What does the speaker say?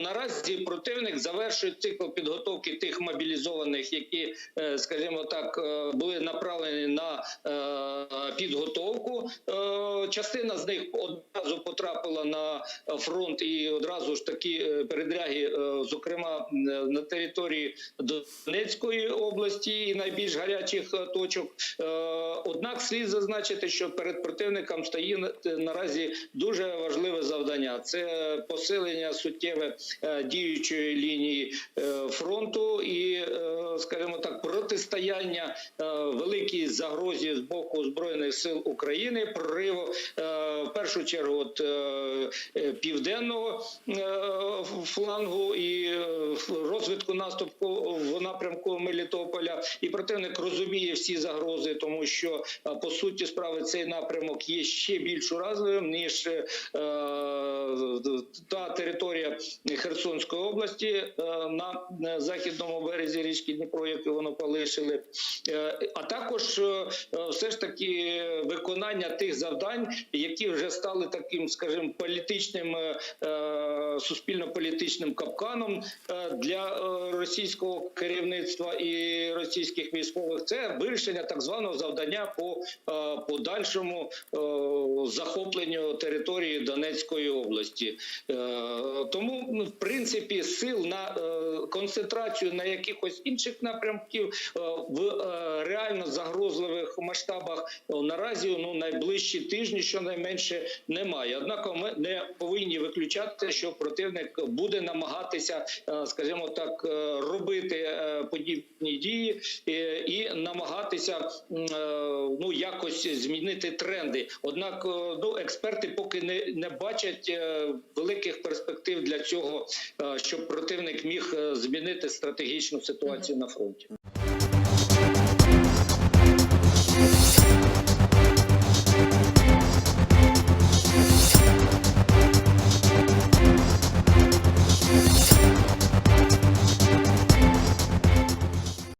Наразі противник завершує цикл підготовки тих мобілізованих, які, е, скажімо так, е, були направлені на е, підготовку. Е, Частина з них одразу потрапила на фронт і одразу ж такі е, передряги, е, зокрема е, на території Донецької області і найбільш гарячих е, точок. Е, Однак слід зазначити, що перед противником стоїть наразі дуже важливе завдання: це посилення суттєве е, діючої лінії е, фронту і, е, скажімо так, протистояння е, великій загрозі з боку збройних сил України, прориву е, в першу чергу от, е, е, південного е, флангу і е, розвитку наступу напрямку Мелітополя. І противник розуміє всі загрози, тому що е, по суті справи цей напрямок є ще більш уразливим ніж е, та територія Херсонської області е, на е, західному березі річки Дніпро, яку воно полишили, Е, а також е, все ж таки виконання тих завдань, які вже стали таким, скажімо, політичним е, е, суспільно-політичним капканом е, для російського керівництва і російських військових. Це вирішення так званого завдання по е, подальшому е, захопленню території Донецької області. Е, Тому, ну, в принципі, сил на концентрацію на якихось інших напрямків в е, реально загрозливих масштабах е, наразі ну найближчі тижні, щонайменше, немає. Однак ми не повинні виключати, що противник буде намагатися, е, скажімо так, е, робити подібні дії і намагатися ну якось змінити тренди. Однак, ну експерти поки не, не бачать великих перспектив для цього, щоб противник міг змінити стратегічну ситуацію на фронті.